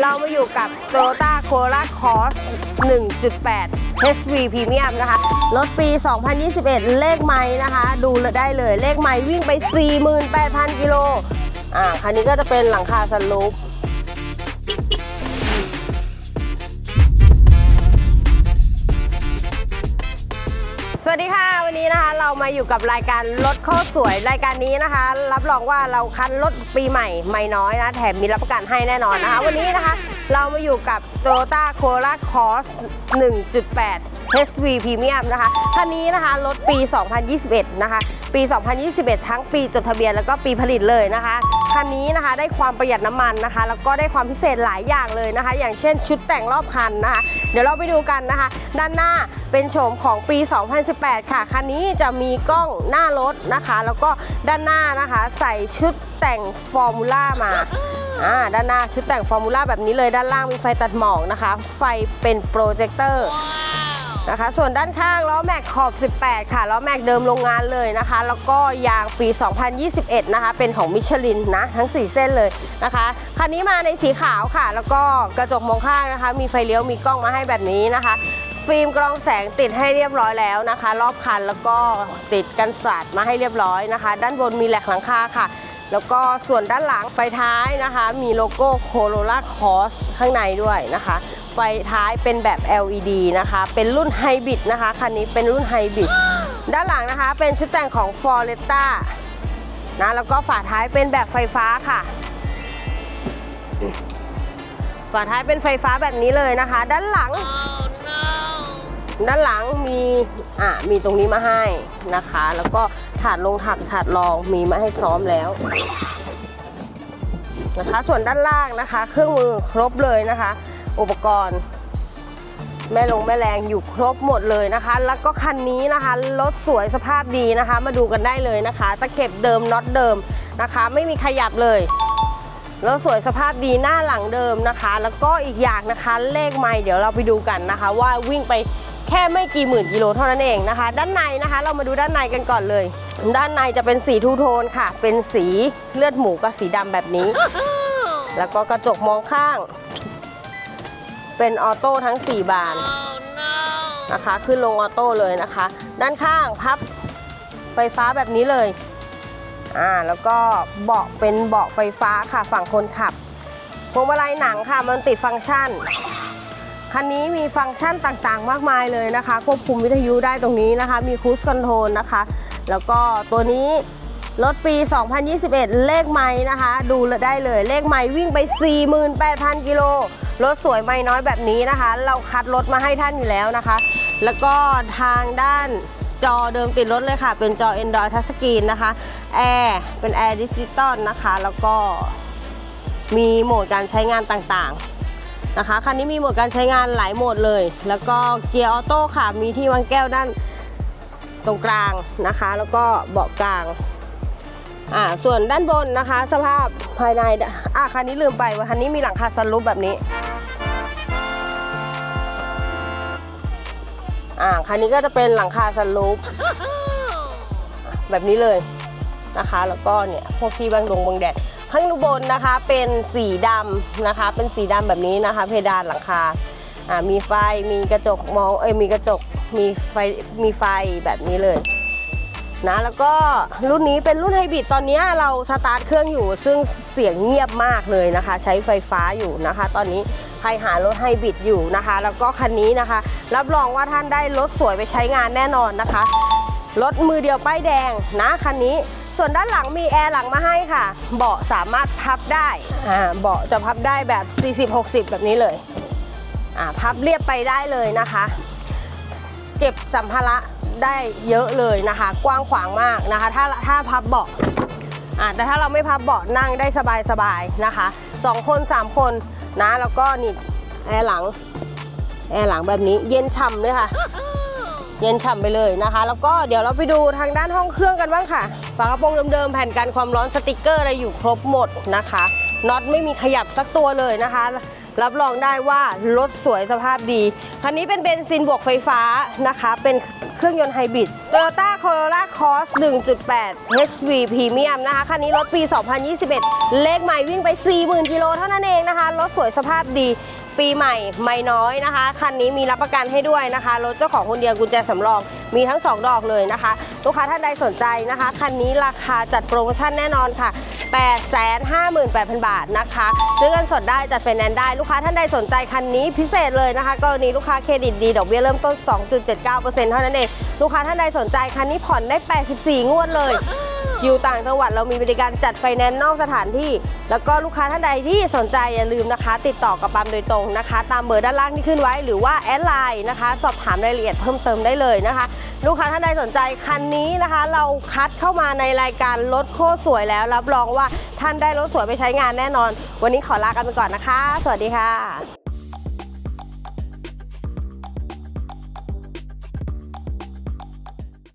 เรามาอยู่กับ Toyota Corolla Cross 1.8 HV Premium นะคะ รถปี 2021 เลขไม้นะคะ ดูได้เลยเลขไม้วิ่งไป 48,000 กิโล อ่า คันนี้ก็จะเป็นหลังคาสลูป วัสดีค่ะ วันนี้นะคะเรามาอยู่กับรายการรถโคตรสวยรายการนี้นะคะ รับรองว่าเราคันรถปีใหม่ไม่น้อยนะแถมมีรับประกันให้แน่นอนนะคะ วันนี้นะคะ เรามาอยู่กับ Toyota Corolla Cross 1.8 HV Premium นะคะคันนี้นะคะรถปี 2021 นะคะ ปี 2021 ทั้งปีจดทะเบียนแล้วก็ปีผลิตเลยนะคะ คันนี้นะคะ ได้ความประหยัดน้ำมันนะคะ แล้วก็ได้ความพิเศษหลายอย่างเลยนะคะ อย่างเช่นชุดแต่งรอบคันนะคะ เดี๋ยวเราไปดูกันนะคะ ด้านหน้าเป็นโฉมของปี 2018 ค่ะคันนี้จะมีกล้องหน้ารถนะคะ แล้วก็ด้านหน้านะคะ ใส่ชุดแต่งฟอร์มูล่ามาอ่าด้านหน้าชุดแต่งฟอร์มูล่าแบบนี้เลยด้านล่างมีไฟตัดหมอกนะคะ ไฟเป็นโปรเจคเตอร์ นะคะ ส่วนด้านข้างล้อแม็กขอบ 18 ค่ะล้อแม็กเดิมโรงงานเลยนะคะ แล้วก็ยางปี 2021 นะคะ เป็นของมิชลินนะทั้ง 4 เส้นเลยนะคะคันนี้มาในสีขาวค่ะ แล้วก็กระจกมองข้างนะคะ มีไฟเลี้ยวมีกล้องมาให้แบบนี้นะคะ ฟิล์มกรองแสงติดให้เรียบร้อยแล้วนะคะ รอบคันแล้วก็ติดกันสาดมาให้เรียบร้อยนะคะ ด้านบนมีแหลกหลังคาค่ะแล้วก็ส่วนด้านหลังไฟท้ายนะคะ มีโลโก้โคโรล่าคอสข้างในด้วยนะคะ ไฟท้ายเป็นแบบ LED นะคะ เป็นรุ่นไฮบริดนะคะ คันนี้เป็นรุ่นไฮบริด ด้านหลังนะคะเป็นชุดแต่งของ f o r e t t a นะ แล้วก็ฝาท้ายเป็นแบบไฟฟ้าค่ะ ฝาท้ายเป็นไฟฟ้าแบบนี้เลยนะคะ ด้านหลัง ด้านหลังมี อ่ามีตรงนี้มาให้นะคะ แล้วก็ถาดลงถาดถาดรองมีมาให้พร้อมแล้วนะคะ ส่วนด้านล่างนะคะ เครื่องมือครบเลยนะคะ อุปกรณ์ แม่ลงแม่แรงอยู่ครบหมดเลยนะคะ แล้วก็คันนี้นะคะรถสวยสภาพดีนะคะ มาดูกันได้เลยนะคะตะเข็บเดิมน็อตเดิมนะคะ ไม่มีขยับเลยแล้วสวยสภาพดีหน้าหลังเดิมนะคะ แล้วก็อีกอย่างนะคะเลขไม่เดี๋ยวเราไปดูกันนะคะ ว่าวิ่งไปแค่ไม่กี่หมื่นกิโลเท่านั้นเองนะคะ ด้านในนะคะ เรามาดูด้านในกันก่อนเลย ด้านในจะเป็นสีทูโทนค่ะ เป็นสีเลือดหมูกับสีดำแบบนี้ แล้วก็กระจกมองข้าง เป็นออโต้ทั้ง 4 บานนะคะ ขึ้นลงออโต้เลยนะคะ ด้านข้างพับไฟฟ้าแบบนี้เลยอ่าแล้วก็เบาะเป็นเบาะไฟฟ้าค่ะฝั่งคนขับพวงมาลัยหนังค่ะมันติดฟังก์ชัน คันนี้มีฟังก์ชันต่างๆ มากมายเลยนะคะ ควบคุมวิทยุได้ตรงนี้นะคะ มีคู i คอนโทรลนะคะ แล้วก็ตัวนี้ รถปี 2021 เลขไม้นะคะ ดูได้เลยเลขไม้วิ่งไป 48,000 กิโลรถสวยไม่น้อยแบบนี้นะคะ เราคัดรถมาให้ท่านอยู่แล้วนะคะ แล้วก็ทางด้านจอเดิมติดรถเลยค่ะ เป็นจอ Android Touchscreen นะคะแอร์เป็นแอร์ดิจิตอลนะคะ แล้วก็มีโหมดการใช้งานต่างๆนะคะคันนี้มีโหมดการใช้งานหลายโหมดเลย แล้วก็เกียร์ออโต้ค่ะ มีที่วางแก้วด้านตรงกลางนะคะ แล้วก็เบาะกลาง อ่าส่วนด้านบนนะคะ สภาพภายในอ่าคันนี้ลืมไปว่าคันนี้มีหลังคาสลูปแบบนี้อ่าคันนี้ก็จะเป็นหลังคาสลูปแบบนี้เลยนะคะ แล้วก็เนี่ยพวกที่บางดงบางแดดข้างบนนะคะเป็นสีดำนะคะ เป็นสีดำแบบนี้นะคะ เพดานหลังคาอ่ามีไฟมีกระจกมองเอ้ยมีกระจกมีไฟมีไฟแบบนี้เลย นะแล้วก็รุ่นนี้เป็นรุ่นไฮบริดตอนนี้เราสตาร์ทเครื่องอยู่ ซึ่งเสียงเงียบมากเลยนะคะ ใช้ไฟฟ้าอยู่นะคะ ตอนนี้ใครหารถไฮบริดอยู่นะคะ แล้วก็คันนี้นะคะ รับรองว่าท่านได้รถสวยไปใช้งานแน่นอนนะคะรถมือเดียวป้ายแดงนะคันนี้ส่วนด้านหลังมีแอร์หลังมาให้ค่ะ เบาะสามารถพับได้อ่าเบาะจะพับได้แบบ 40-60 แบบนี้เลยอ่าพับเรียบไปได้เลยนะคะ เก็บสัมภาระ ได้เยอะเลยนะคะ กว้างขวางมากนะคะ ถ้าถ้าพับเบาะอ่าแต่ถ้าเราไม่พับเบาะนั่งได้สบายๆนะคะสองคนสามคนนะแล้วก็นี่แอร์หลังแอร์หลังแบบนี้เย็นฉ่ำเลยค่ะ เย็นฉ่ำไปเลยนะคะ แล้วก็เดี๋ยวเราไปดูทางด้านห้องเครื่องกันบ้างค่ะฝากระโปรงเดิมๆแผ่นกันความร้อนสติกเกอร์อะไรอยู่ครบหมดนะคะน็อตไม่มีขยับสักตัวเลยนะคะ รับรองได้ว่ารถสวยสภาพดีคันนี้เป็นเบนซินบวกไฟฟ้านะคะ เป็น เครื่องยนต์ไฮบริด Toyota Corolla Cross 1.8 HV Premium นะคะ คันนี้รถปี 2021 เลขใหม่วิ่งไป 40,000กิโลเท่านั้นเองนะคะ รถสวยสภาพดี ปีใหม่ไม่น้อยนะคะ คันนี้มีรับประกันให้ด้วยนะคะรถเจ้าของคนเดียวกุญแจสำรอง มีทั้ง 2 ดอกเลยนะคะ ลูกค้าท่านใดสนใจนะคะ คันนี้ราคาจัดโปรโมชั่นแน่นอนค่ะ 858,000 บาทนะคะซื้อเงินสดได้จัดไฟแนนซ์ได้ลูกค้าท่านใดสนใจคันนี้พิเศษเลยนะคะ กรณีลูกค้าเครดิตดีดอกเบี้ยเริ่มต้น 2.79%เท่านั้นเอง ลูกค้าท่านใดสนใจคันนี้ผ่อนได้ 84 งวดเลย อยู่ต่างจังหวัดเรามีบริการจัดไฟแนนซ์นอกสถานที่ แล้วก็ลูกค้าท่านใดที่สนใจอย่าลืมนะคะ ติดต่อกับปั๊มโดยตรงนะคะ ตามเบอร์ด้านล่างที่ขึ้นไว้หรือว่าแอดไลน์นะคะ สอบถามรายละเอียดเพิ่มเติมได้เลยนะคะ ลูกค้าท่านใดสนใจคันนี้นะคะ เราคัดเข้ามาในรายการรถโคตรสวยแล้ว รับรองว่าท่านได้รถสวยไปใช้งานแน่นอน วันนี้ขอลากันไปก่อนนะคะ สวัสดีค่ะ